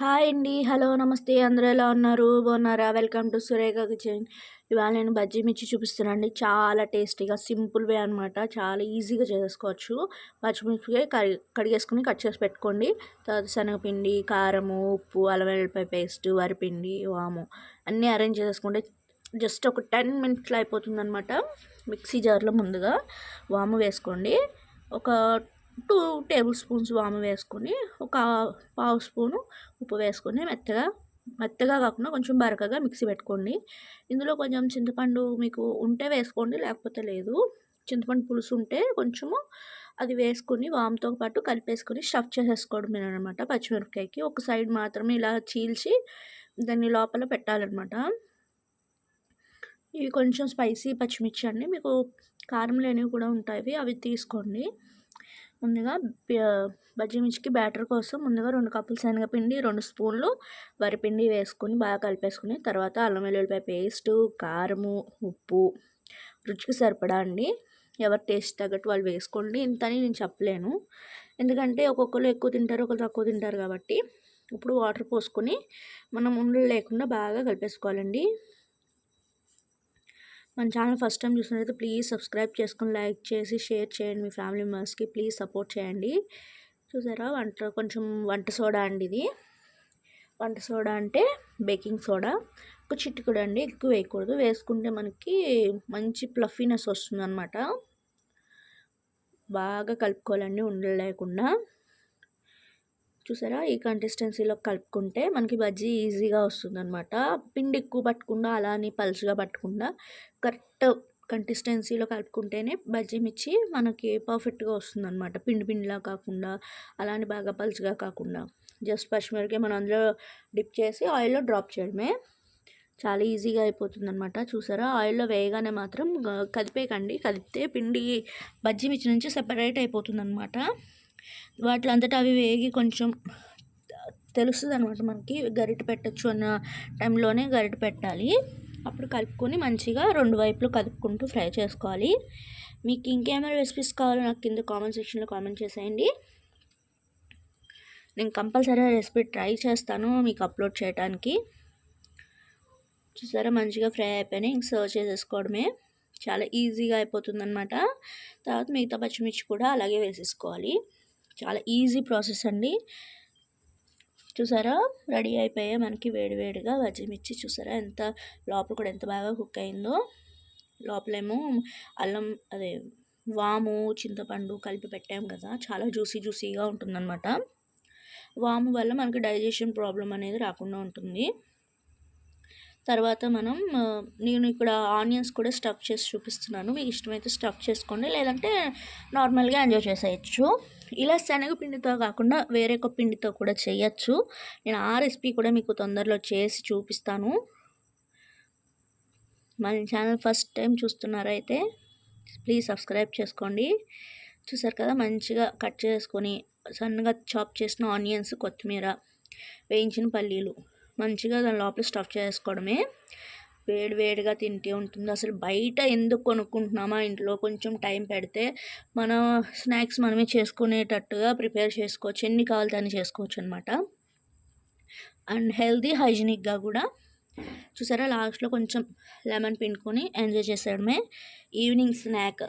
Hi అండి. Hello నమస్తే. అందరూ ఎలా ఉన్నారు? బాగున్నారా? Welcome to Surekha kitchen. ఇవాళ నేను బజ్జీ మిర్చి చూపిస్తున్నాను చాలా టేస్టీగా సింపుల్ వే అనమాట చాలా ఈజీగా చేసుకోవచ్చు. పచ్చిమిర్చి కడి కడిగేసుకుని కట్ చేసి పెట్టుకోండి. తర్వాత శనగపిండి కారము ఉప్పు అల్లం వెల్లిపాయ పేస్ట్ వరిపిండి వాము అన్నీ అరేంజ్ చేసుకుంటే జస్ట్ ఒక టెన్ మినిట్స్లో అయిపోతుంది అనమాట మిక్సీ జార్లో ముందుగా వాము వేసుకోండి. ఒక టూ టేబుల్ స్పూన్స్ వాము వేసుకొని ఒక పావు స్పూను ఉప్పు వేసుకొని మెత్తగా మెత్తగా కాకుండా కొంచెం బరకగా మిక్సీ పెట్టుకోండి. ఇందులో కొంచెం చింతపండు మీకు ఉంటే వేసుకోండి లేకపోతే లేదు. చింతపండు పులుసు ఉంటే కొంచెము అది వేసుకొని వామ్తో పాటు కలిపేసుకొని స్టఫ్ చేసేసుకోవడం అనమాట పచ్చిమిరపకాయకి. ఒక సైడ్ మాత్రమే ఇలా చీల్చి దాన్ని లోపల పెట్టాలన్నమాట. ఇవి కొంచెం స్పైసీ పచ్చిమిర్చి అండి. మీకు కారం లేనివి కూడా ఉంటాయి. అవి తీసుకోండి. ముందుగా బజ్జీ మిర్చికి బ్యాటర్ కోసం ముందుగా రెండు కప్పులు శనగపిండి రెండు స్పూన్లు వరిపిండి వేసుకొని బాగా కలిపేసుకుని తర్వాత అల్లం వెల్లుల్లిపాయ పేస్టు కారము ఉప్పు రుచికి సరిపడా అండి. ఎవరు టేస్ట్ తగ్గట్టు వాళ్ళు వేసుకోండి. ఇంతని నేను చెప్పలేను. ఎందుకంటే ఒక్కొక్కరు ఎక్కువ తింటారు ఒకరు తక్కువ తింటారు కాబట్టి ఇప్పుడు వాటర్ పోసుకొని మనం ఉండలు లేకుండా బాగా కలిపేసుకోవాలండి. మన ఛానల్ ఫస్ట్ టైం చూసినట్లయితే ప్లీజ్ సబ్స్క్రైబ్ చేసుకొని లైక్ చేసి షేర్ చేయండి మీ ఫ్యామిలీ మెంబర్స్కి. ప్లీజ్ సపోర్ట్ చేయండి. చూసారా? వంట కొంచెం వంట సోడా అండి ఇది. వంట సోడా అంటే బేకింగ్ సోడా. ఒక చిట్టుకుడు అండి ఎక్కువ వేయకూడదు. వేసుకుంటే మనకి మంచి ప్లఫీనెస్ వస్తుంది అనమాట బాగా కలుపుకోవాలండి ఉండలేకుండా. చూసారా? ఈ కన్సిస్టెన్సీలో కలుపుకుంటే మనకి బజ్జీ ఈజీగా వస్తుందన్నమాట. పిండి ఎక్కువ పట్టకుండా అలా అని పలుచగా పట్టకుండా కరెక్ట్ కన్సిస్టెన్సీలో కలుపుకుంటేనే బజ్జీ మిర్చి మనకి పర్ఫెక్ట్గా వస్తుందన్నమాట. పిండి పిండిలా కాకుండా అలానే బాగా పలుచుగా కాకుండా. జస్ట్ పచ్చిమిరపకాయ మనం అందులో డిప్ చేసి ఆయిల్లో డ్రాప్ చేయడమే. చాలా ఈజీగా అయిపోతుంది అనమాట చూసారా? ఆయిల్లో వేయగానే మాత్రం కదిపేయకండి. కదిపితే పిండి బజ్జీ మిర్చి నుంచి సెపరేట్ అయిపోతుంది వాటిలో అంతటా అవి వేగి కొంచెం తెలుస్తుంది అనమాట మనకి. గరిట పెట్టచ్చు అన్న టైంలోనే గరిట పెట్టాలి. అప్పుడు కలుపుకొని మంచిగా రెండు వైపులు కలుపుకుంటూ ఫ్రై చేసుకోవాలి. మీకు ఇంకేమైనా రెసిపీస్ కావాలో నాకు కింద కామెంట్ సెక్షన్లో కామెంట్ చేసేయండి. నేను కంపల్సరీ రెసిపీ ట్రై చేస్తాను మీకు అప్లోడ్ చేయడానికి చూసారా మంచిగా ఫ్రై అయిపోయినాయి. ఇంక సర్వ్ చేసేసుకోవడమే. చాలా ఈజీగా అయిపోతుంది అనమాట తర్వాత మిగతా పచ్చిమిర్చి కూడా అలాగే వేసేసుకోవాలి. చాలా ఈజీ ప్రాసెస్ అండి. చూసారా? రెడీ అయిపోయాయి. మనకి వేడివేడిగా మిర్చి చూసారా? ఎంత లోపల కూడా ఎంత బాగా కుక్ అయిందో. లోపలేమో అల్లం అదే వాము చింతపండు కలిపి పెట్టాం కదా. చాలా జ్యూసీ జ్యూసీగా ఉంటుందన్నమాట. వాము వల్ల మనకి డైజెషన్ ప్రాబ్లం అనేది రాకుండా ఉంటుంది. తర్వాత మనం నేను ఇక్కడ ఆనియన్స్ కూడా స్టఫ్ చేసి చూపిస్తున్నాను. మీకు ఇష్టమైతే స్టఫ్ చేసుకోండి లేదంటే నార్మల్గా ఎంజాయ్ చేసేయచ్చు. ఇలా శనగపిండితో కాకుండా వేరే ఒక పిండితో కూడా చేయొచ్చు. నేను ఆ రెసిపీ కూడా మీకు తొందరలో చేసి చూపిస్తాను. మన ఛానల్ ఫస్ట్ టైం చూస్తున్నారైతే ప్లీజ్ సబ్స్క్రైబ్ చేసుకోండి. చూసారు కదా మంచిగా కట్ చేసుకొని సన్నగా చాప్ చేసిన ఆనియన్స్ కొత్తిమీర వేయించిన పల్లీలు. మంచిగా దాని లోపల స్టఫ్ చేసుకోవడమే. వేడి వేడిగా తింటే ఉంటుంది. అసలు బయట ఎందుకు కొనుక్కుంటున్నామా ఇంట్లో కొంచెం టైం పెడితే మన స్నాక్స్ మనమే చేసుకునేటట్టుగా ప్రిపేర్ చేసుకోవచ్చు. ఎన్ని కావాలి దాన్ని చేసుకోవచ్చు అనమాట అండ్ హెల్దీ హైజీనిక్గా కూడా. చూసారా లాస్ట్లో కొంచెం లెమన్ పిండుకొని ఎంజాయ్ చేసేయడమే. ఈవినింగ్ స్నాక్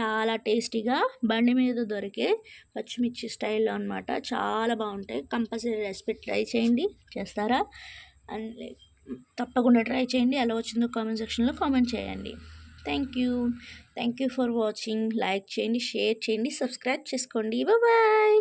చాలా టేస్టీగా బండి మీద దొరికే పచ్చిమిర్చి స్టైల్లో అనమాట చాలా బాగుంటాయి. కంపల్సరీ రెసిపీ ట్రై చేయండి. చేస్తారా? అండ్ తప్పకుండా ట్రై చేయండి. ఎలా వచ్చిందో కామెంట్ సెక్షన్లో కామెంట్ చేయండి. Thank you. Thank you for watching. Like చేయండి షేర్ చేయండి సబ్స్క్రైబ్ చేసుకోండి. బాయ్.